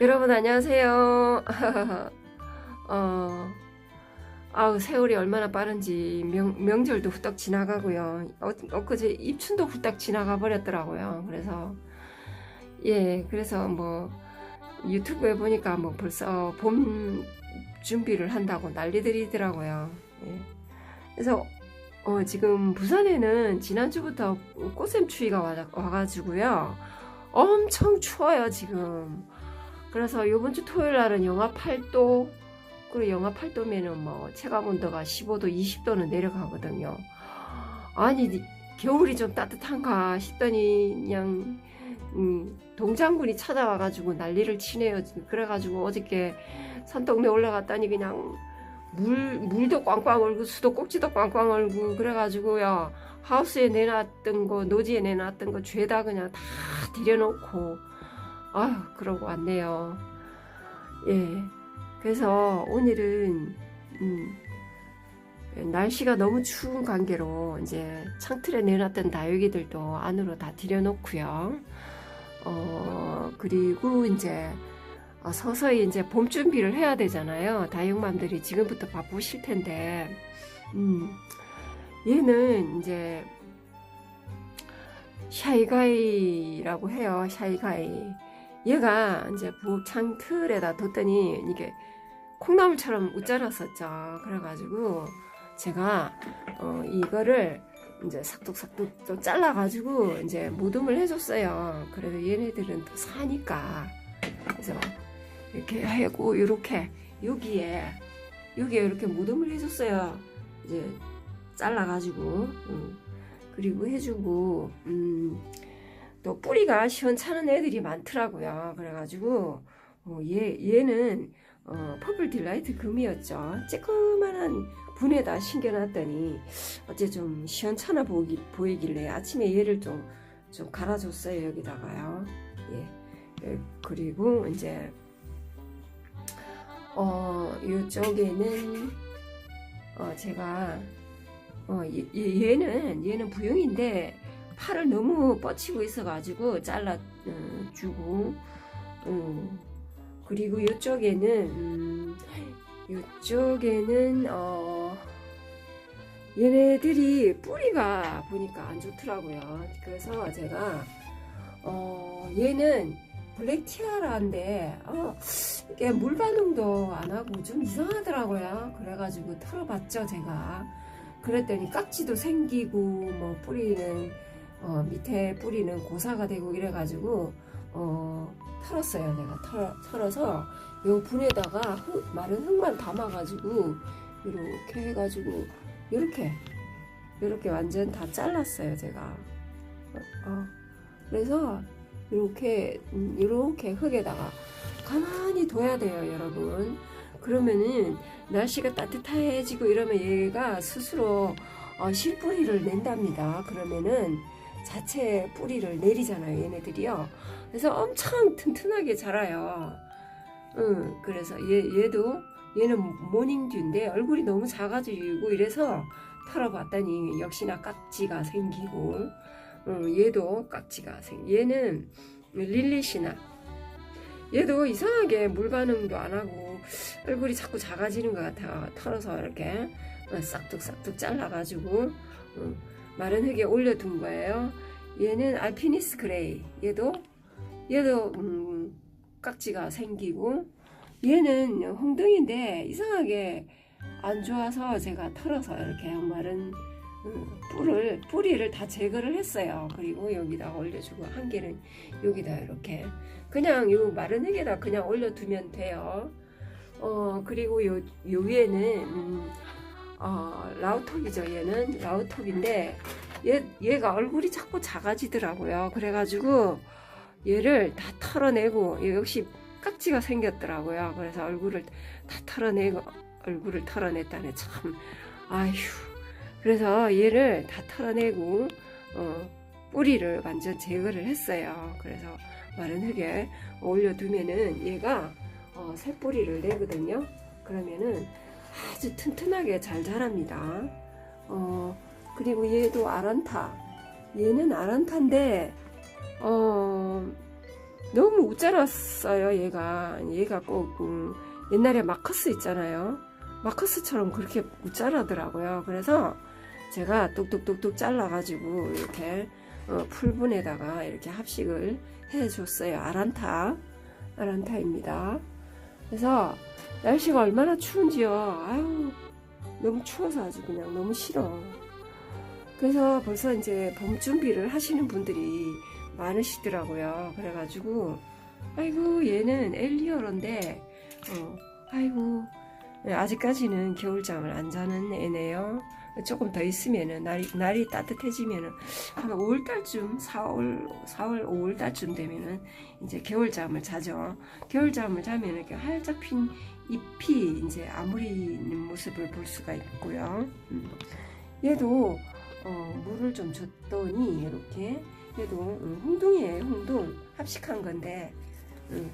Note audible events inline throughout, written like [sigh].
여러분 안녕하세요. [laughs] 어, 아우 세월이 얼마나 빠른지 명, 명절도 후딱 지나가고요. 어, 엊그제 입춘도 후딱 지나가 버렸더라고요. 그래서 예, 그래서 뭐 유튜브에 보니까 뭐 벌써 봄 준비를 한다고 난리들이더라고요. 예. 그래서 어, 지금 부산에는 지난주부터 꽃샘 추위가 와, 와가지고요. 엄청 추워요, 지금. 그래서 요번 주 토요일 날은 영하 8도, 그리고 영하 8도면은 뭐 체감 온도가 15도, 20도는 내려가거든요. 아니, 겨울이 좀 따뜻한가 싶더니 그냥 음, 동장군이 찾아와 가지고 난리를 치네요. 그래 가지고 어저께 산동네 올라갔더니 그냥 물, 물도 꽝꽝 얼고 수도 꼭지도 꽝꽝 얼고 그래가지고요. 하우스에 내놨던 거, 노지에 내놨던 거 죄다 그냥 다 들여놓고 아휴 그러고 왔네요. 예. 그래서 오늘은 음, 날씨가 너무 추운 관계로 이제 창틀에 내놨던 다육이들도 안으로 다 들여놓고요. 어, 그리고 이제 어, 서서히 이제 봄 준비를 해야 되잖아요. 다육맘들이 지금부터 바쁘실 텐데, 음, 얘는 이제 샤이가이라고 해요. 샤이가이. 얘가 이제 부엌창 틀에다 뒀더니 이게 콩나물처럼 웃자랐었죠. 그래가지고 제가 어, 이거를 이제 삭둑삭둑 또 잘라가지고 이제 모둠을 해줬어요. 그래도 얘네들은 또 사니까 그래서 이렇게 하고 이렇게 여기에 여기에 이렇게 모둠을 해줬어요. 이제 잘라가지고 음, 그리고 해주고 음, 또 뿌리가 시원찮은 애들이 많더라고요. 그래가지고 어, 얘 얘는 어, 퍼플 딜라이트 금이었죠. 쬐끄만한 분에다 신겨놨더니 어째 좀 시원찮아 보기, 보이길래 아침에 얘를 좀, 좀 갈아줬어요. 여기다가요. 예. 예, 그리고 이제 어, 이쪽에는 어, 제가 어, 얘, 얘는 얘는 부용인데 팔을 너무 뻗치고 있어가지고 잘라 어, 주고 음, 그리고 이쪽에는 음, 이쪽에는 어, 얘네들이 뿌리가 보니까 안 좋더라고요. 그래서 제가 어, 얘는 블랙 티아라인데 어, 이게 물 반응도 안 하고 좀 이상하더라고요. 그래가지고 털어봤죠 제가. 그랬더니 깍지도 생기고 뭐 뿌리는 어, 밑에 뿌리는 고사가 되고 이래가지고 어, 털었어요. 내가 털, 털어서 요 분에다가 흙, 마른 흙만 담아가지고 이렇게 해가지고 이렇게 이렇게 완전 다 잘랐어요. 제가. 어, 어. 그래서 이렇게 음, 이렇게 흙에다가 가만히 둬야 돼요, 여러분. 그러면은 날씨가 따뜻해지고 이러면 얘가 스스로 어, 실뿌리를 낸답니다. 그러면은 자체 뿌리를 내리잖아요, 얘네들이요. 그래서 엄청 튼튼하게 자라요. 응, 그래서 얘, 얘도 얘는 모닝듀인데 얼굴이 너무 작아지고 이래서 털어봤더니 역시나 깍지가 생기고 응, 얘도 깍지가 생 얘는 릴리시나 얘도 이상하게 물 반응도 안 하고 얼굴이 자꾸 작아지는 것 같아 털어서 이렇게 싹둑싹둑 잘라가지고 응, 마른 흙에 올려둔 거예요 얘는 알피니스 그레이 얘도 얘도 음, 깍지가 생기고 얘는 홍등인데 이상하게 안 좋아서 제가 털어서 이렇게 마른 음, 뿔을 뿌리를 다 제거를 했어요. 그리고 여기다 올려주고 한 개는 여기다 이렇게 그냥 요 마른 흙에다 그냥 올려두면 돼요. 어 그리고 요, 요 위에는 음, 어, 라우톱이죠. 얘는 라우톱인데 얘 얘가 얼굴이 자꾸 작아지더라고요. 그래가지고 얘를 다 털어내고 얘 역시 깍지가 생겼더라고요. 그래서 얼굴을 다 털어내고 얼굴을 털어냈다네 참 아휴 그래서 얘를 다 털어내고 어, 뿌리를 완전 제거를 했어요. 그래서 마른 흙에 올려두면은 얘가 어, 새 뿌리를 내거든요. 그러면은 아주 튼튼하게 잘 자랍니다. 어, 그리고 얘도 아란타. 얘는 아란타인데 어, 너무 웃자랐어요 얘가. 얘가 꼭 음, 옛날에 마커스 있잖아요. 마커스처럼 그렇게 웃자라더라고요. 그래서 제가 뚝뚝뚝뚝 잘라가지고 이렇게 어, 풀분에다가 이렇게 합식을 해줬어요. 아란타. 아란타입니다. 그래서 날씨가 얼마나 추운지요 아유 너무 추워서 아주 그냥 너무 싫어 그래서 벌써 이제 봄 준비를 하시는 분들이 많으시더라고요. 그래가지고 아이고 얘는 엘리어로인데 어, 아이고 아직까지는 겨울잠을 안 자는 애네요. 조금 더 있으면은 날이 날이 따뜻해지면은 한 5월달쯤 4월 4월 5월달쯤 되면은 이제 겨울잠을 자죠. 겨울잠을 자면 이렇게 활짝 핀 잎이 이제 아무리는 모습을 볼 수가 있고요. 음. 얘도 어, 물을 좀 줬더니 이렇게 얘도 음, 홍둥이에요. 홍둥 합식한 건데 음,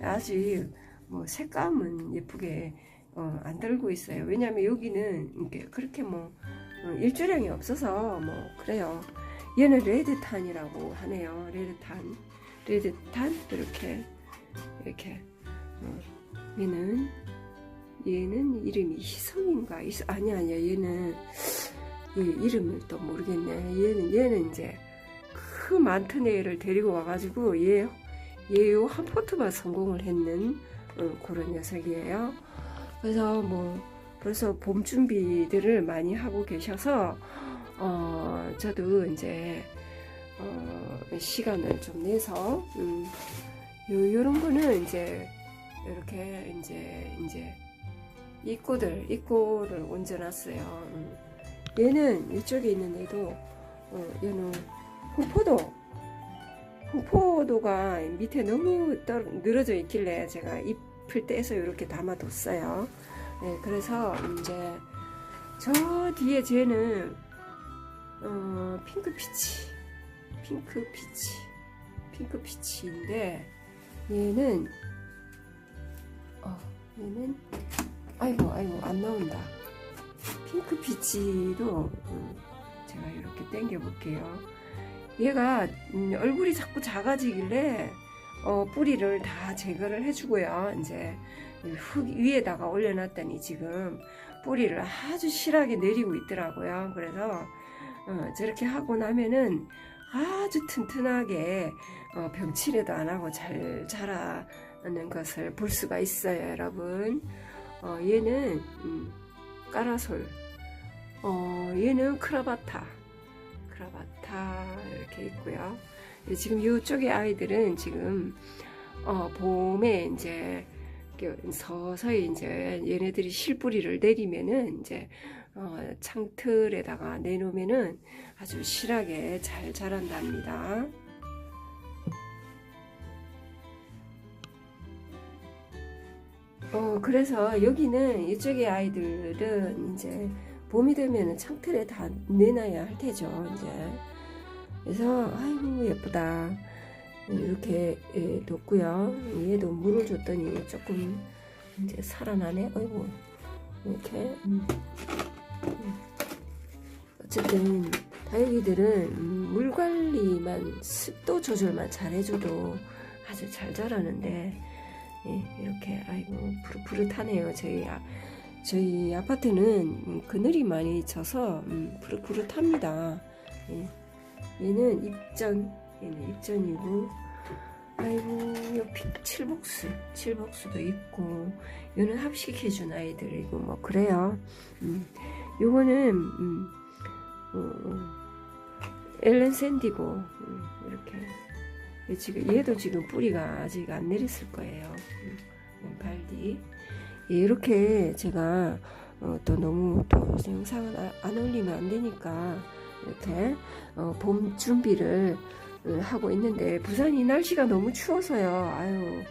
아직 뭐 색감은 예쁘게 어, 안 들고 있어요. 왜냐면 여기는 이렇게 그렇게 뭐 어, 일주량이 없어서 뭐 그래요. 얘는 레드탄이라고 하네요. 레드탄. 레드탄. 이렇게 이렇게 어, 얘는 얘는 이름이 희성인가 희성, 아니 아니야 얘는 얘 이름을 또 모르겠네. 얘는 얘는 이제 그 많던 애를 데리고 와가지고 얘 얘요 한 포트만 성공을 했는 어, 그런 녀석이에요. 그래서 뭐 벌써 봄 준비들을 많이 하고 계셔서 어 저도 이제 어 시간을 좀 내서 음, 요 요런 거는 이제 이렇게 이제 이제 입고들 입고를 얹어놨어요. 음. 얘는 이쪽에 있는 애도 어, 얘는 홍포도 홍포도가 밑에 너무 떨, 늘어져 있길래 제가 잎을 떼서 이렇게 담아뒀어요. 네, 그래서 이제 저 뒤에 쟤는 어, 핑크 피치, 핑크 피치, 핑크 피치인데 얘는 어, 얘는 아이고 아이고 안 나온다. 핑크 피치도 음, 제가 이렇게 당겨 볼게요. 얘가 음, 얼굴이 자꾸 작아지길래 어, 뿌리를 다 제거를 해주고요. 이제 흙 위에다가 올려놨더니 지금 뿌리를 아주 실하게 내리고 있더라고요. 그래서 어, 저렇게 하고 나면은 아주 튼튼하게 어, 병치레도 안 하고 잘 자라 는 것을 볼 수가 있어요, 여러분. 어, 얘는 음, 까라솔 어, 얘는 크라바타 크라바타 이렇게 있고요 지금 이쪽의 아이들은 지금 어, 봄에 이제 서서히 이제 얘네들이 실뿌리를 내리면은 이제 어, 창틀에다가 내놓으면은 아주 실하게 잘 자란답니다. 어, 그래서 여기는 이쪽의 아이들은 이제 봄이 되면 창틀에 다 내놔야 할 테죠, 이제. 그래서, 아이고, 예쁘다. 이렇게 예, 뒀고요. 얘도 물을 줬더니 조금 이제 살아나네. 아이고, 이렇게. 음. 음. 어쨌든, 다육이들은 음, 물 관리만, 습도 조절만 잘 해줘도 아주 잘 자라는데, 예, 이렇게 아이고 푸릇푸릇하네요. 저희 아, 저희 아파트는 그늘이 많이 져서 음, 푸릇푸릇합니다. 예. 얘는 입전 얘는 입전이고 아이고 여기 칠복수 칠복수도 있고 얘는 합식해준 아이들이고 뭐 그래요. 음, 요거는 음, 어, 어 엘렌 샌디고 음, 이렇게 지금 얘도 지금 뿌리가 아직 안 내렸을 거예요. 음, 발디 이렇게 제가 어, 또 너무 또 영상을 아, 안 올리면 안 되니까 이렇게 어, 봄 준비를 어, 하고 있는데 부산이 날씨가 너무 추워서요. 아유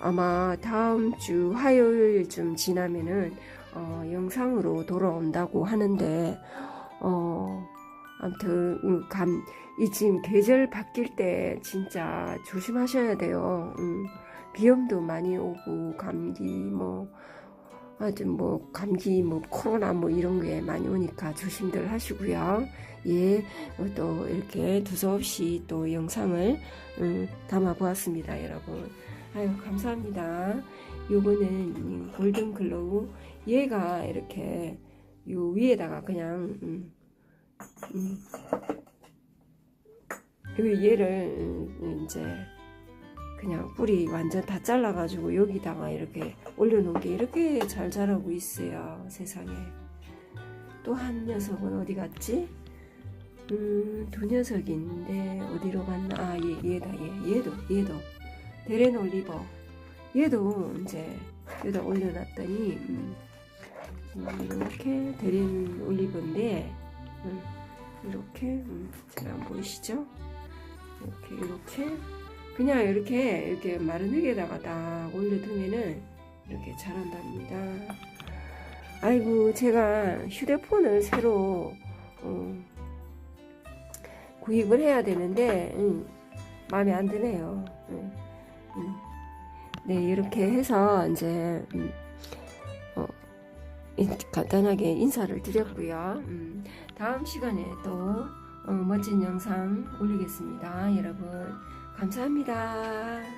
아마 다음 주 화요일쯤 지나면은 어, 영상으로 돌아온다고 하는데 어 아무튼 음, 감, 이 지금 계절 바뀔 때 진짜 조심하셔야 돼요. 음, 비염도 많이 오고 감기 뭐 하여튼 뭐 감기 뭐 코로나 뭐 이런 게 많이 오니까 조심들 하시고요. 예, 어, 또 이렇게 두서없이 또 영상을 음, 담아 보았습니다, 여러분. 아유 감사합니다. 요거는 이 골든 글로우 얘가 이렇게 요 위에다가 그냥 음, 음, 요 얘를 음, 이제 그냥 뿌리 완전 다 잘라가지고 여기다가 이렇게 올려놓은 게 이렇게 잘 자라고 있어요 세상에 또 한 녀석은 어디 갔지? 음, 두 녀석이 있는데 어디로 갔나? 아, 얘, 얘다, 얘. 얘도, 얘도. 데렌 올리버. 얘도 이제 여기다 올려놨더니, 음, 음, 이렇게 데렌 올리버인데, 음, 이렇게, 음, 잘 안 보이시죠? 이렇게, 이렇게. 그냥 이렇게, 이렇게 마른 흙에다가 딱 올려두면은 이렇게 자란답니다. 아이고, 제가 휴대폰을 새로, 어, 구입을 해야 되는데 음, 마음에 안 드네요. 음, 음. 네 이렇게 해서 이제 음, 간단하게 인사를 드렸고요. 음, 다음 시간에 또 어, 멋진 영상 올리겠습니다, 여러분. 감사합니다.